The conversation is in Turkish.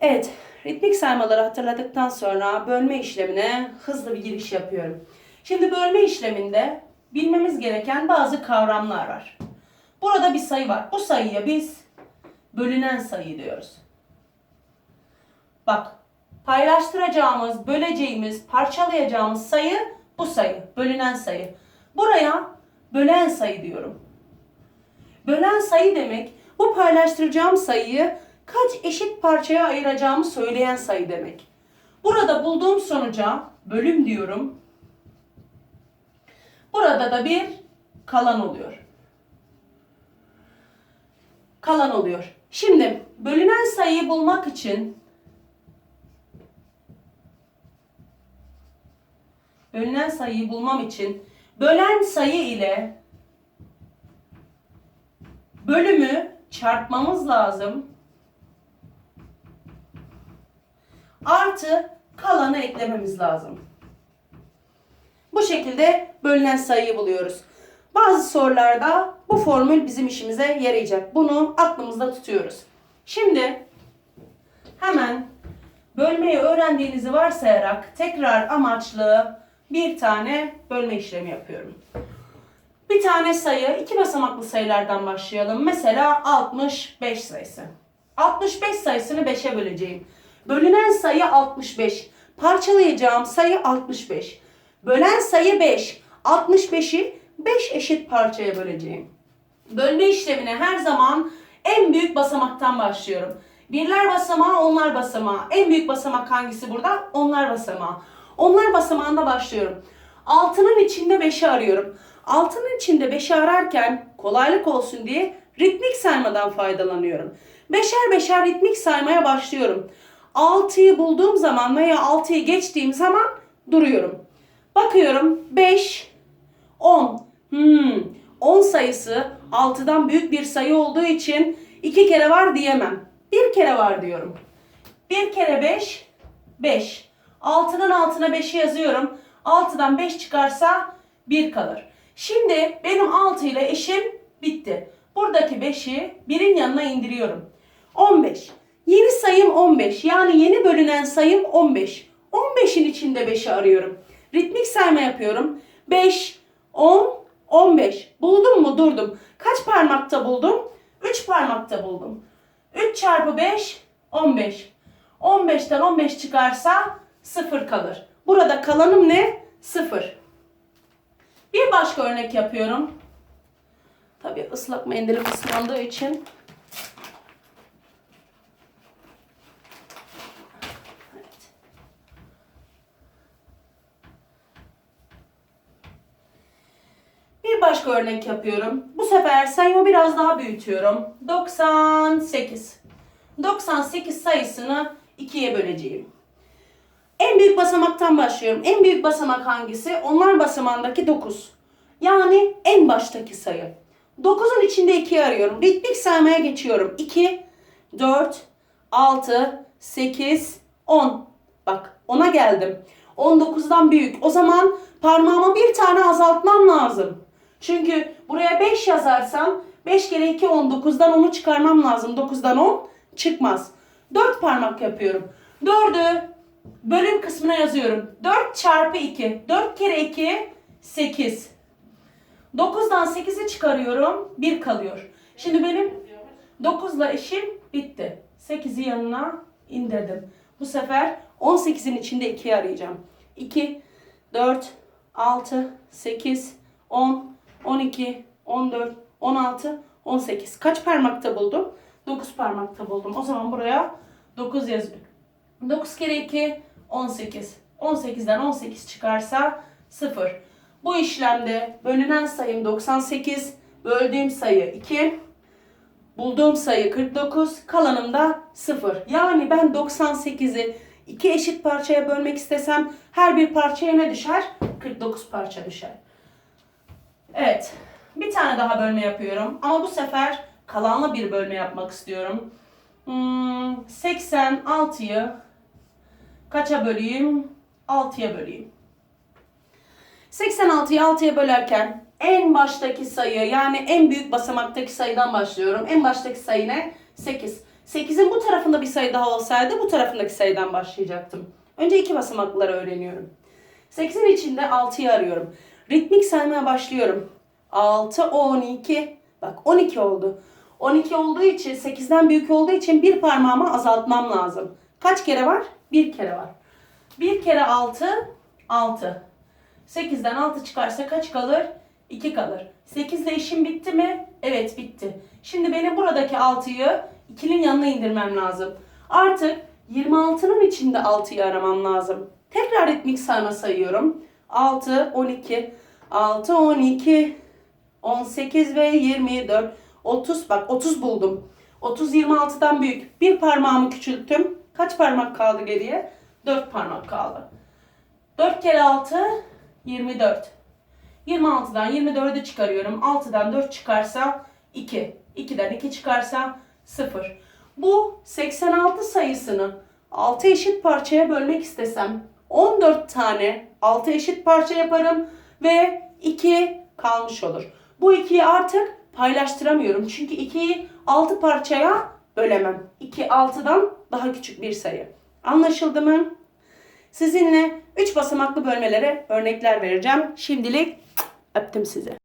Evet, ritmik saymaları hatırladıktan sonra bölme işlemine hızlı bir giriş yapıyorum. Şimdi bölme işleminde bilmemiz gereken bazı kavramlar var. Burada bir sayı var. Bu sayıya biz bölünen sayı diyoruz. Bak, paylaştıracağımız, böleceğimiz, parçalayacağımız sayı bu sayı, bölünen sayı. Buraya bölen sayı diyorum. Bölen sayı demek bu paylaştıracağım sayıyı kaç eşit parçaya ayıracağımı söyleyen sayı demek. Burada bulduğum sonuca bölüm diyorum. Burada da bir kalan oluyor. Kalan oluyor. Şimdi bölünen sayıyı bulmak için bölünen sayıyı bulmam için bölen sayı ile bölümü çarpmamız lazım. Artı kalanı eklememiz lazım. Bu şekilde bölünen sayıyı buluyoruz. Bazı sorularda bu formül bizim işimize yarayacak. Bunu aklımızda tutuyoruz. Şimdi hemen bölmeyi öğrendiğinizi varsayarak tekrar amaçlı bir tane bölme işlemi yapıyorum. Bir tane sayı, iki basamaklı sayılardan başlayalım. Mesela 65 sayısı. 65 sayısını 5'e böleceğim. Bölünen sayı 65. Parçalayacağım sayı 65. Bölen sayı 5. 65'i 5 eşit parçaya böleceğim. Bölme işlemine her zaman en büyük basamaktan başlıyorum. Birler basamağı, onlar basamağı. En büyük basamak hangisi burada? Onlar basamağı. Onlar basamağında başlıyorum. Altının içinde 5'i arıyorum. Altının içinde 5'i ararken kolaylık olsun diye ritmik saymadan faydalanıyorum. Beşer beşer ritmik saymaya başlıyorum. 6'yı bulduğum zaman veya 6'yı geçtiğim zaman duruyorum. Bakıyorum 5, 10. Hmm, 10 sayısı 6'dan büyük bir sayı olduğu için 2 kere var diyemem. Bir kere var diyorum. 1 kere 5, 5. 6'nın altına 5'i yazıyorum. 6'dan 5 çıkarsa 1 kalır. Şimdi benim 6 ile eşim bitti. Buradaki 5'i 1'in yanına indiriyorum. 15. Yeni sayım 15. Yani yeni bölünen sayım 15. 15'in içinde 5'i arıyorum. Ritmik sayma yapıyorum. 5, 10, 15. Buldum mu? Durdum. Kaç parmakta buldum? 3 parmakta buldum. 3 çarpı 5, 15. 15'ten 15 çıkarsa 0 kalır. Burada kalanım ne? 0. Bir başka örnek yapıyorum. Tabii ıslak mendilim ıslandığı için başka örnek yapıyorum. Bu sefer sayımı biraz daha büyütüyorum. 98. 98 sayısını 2'ye böleceğim. En büyük basamaktan başlıyorum. En büyük basamak hangisi? Onlar basamağındaki 9. Yani en baştaki sayı. 9'un içinde 2'yi arıyorum. Ritmik saymaya geçiyorum. 2, 4, 6, 8, 10. Bak 10'a geldim. 19'dan büyük. O zaman parmağıma bir tane azaltmam lazım. Çünkü buraya 5 yazarsam 5 kere 2 19'dan 10'u çıkarmam lazım. 9'dan 10 çıkmaz. 4 parmak yapıyorum. 4'ü bölüm kısmına yazıyorum. 4 çarpı 2. 4 kere 2 8. 9'dan 8'i çıkarıyorum. 1 kalıyor. Şimdi benim 9'la işim bitti. 8'i yanına indirdim. Bu sefer 18'in içinde 2'yi arayacağım. 2, 4, 6, 8, 10, 12, 14, 16, 18. Kaç parmakta buldum? 9 parmakta buldum. O zaman buraya 9 yazıyorum. 9 kere 2, 18. 18'den 18 çıkarsa 0. Bu işlemde bölünen sayım 98, böldüğüm sayı 2, bulduğum sayı 49, kalanım da 0. Yani ben 98'i iki eşit parçaya bölmek istesem her bir parçaya ne düşer? 49 parça düşer. Evet. Bir tane daha bölme yapıyorum. Ama bu sefer kalanlı bir bölme yapmak istiyorum. Hmm, 86'yı kaça böleyim? 6'ya böleyim. 86'yı 6'ya bölerken en baştaki sayı yani en büyük basamaktaki sayıdan başlıyorum. En baştaki sayı ne? 8. 8'in bu tarafında bir sayı daha olsaydı bu tarafındaki sayıdan başlayacaktım. Önce iki basamakları öğreniyorum. 8'in içinde 6'yı arıyorum. Ritmik saymaya başlıyorum. 6, 12. Bak 12 oldu. 12 olduğu için 8'den büyük olduğu için bir parmağımı azaltmam lazım. Kaç kere var? Bir kere var. Bir kere 6, 6. 8'den 6 çıkarsa kaç kalır? 2 kalır. 8 ile işim bitti mi? Evet bitti. Şimdi benim buradaki 6'yı 2'nin yanına indirmem lazım. Artık 26'nın içinde 6'yı aramam lazım. Tekrar ritmik sayma sayıyorum. 6, 12, 6, 12, 18 ve 24, 30 bak 30 buldum. 30 26'dan büyük. Bir parmağımı küçülttüm. Kaç parmak kaldı geriye? 4 parmak kaldı. 4 kere 6 24. 26'dan 24'ü çıkarıyorum. 6'dan 4 çıkarsa 2. 2'den 2 çıkarsa 0. Bu 86 sayısını 6 eşit parçaya bölmek istesem 14 tane 6 eşit parça yaparım ve 2 kalmış olur. Bu 2'yi artık paylaştıramıyorum. Çünkü 2'yi 6 parçaya bölemem. 2 6'dan daha küçük bir sayı. Anlaşıldı mı? Sizinle 3 basamaklı bölmelere örnekler vereceğim. Şimdilik öptüm sizi.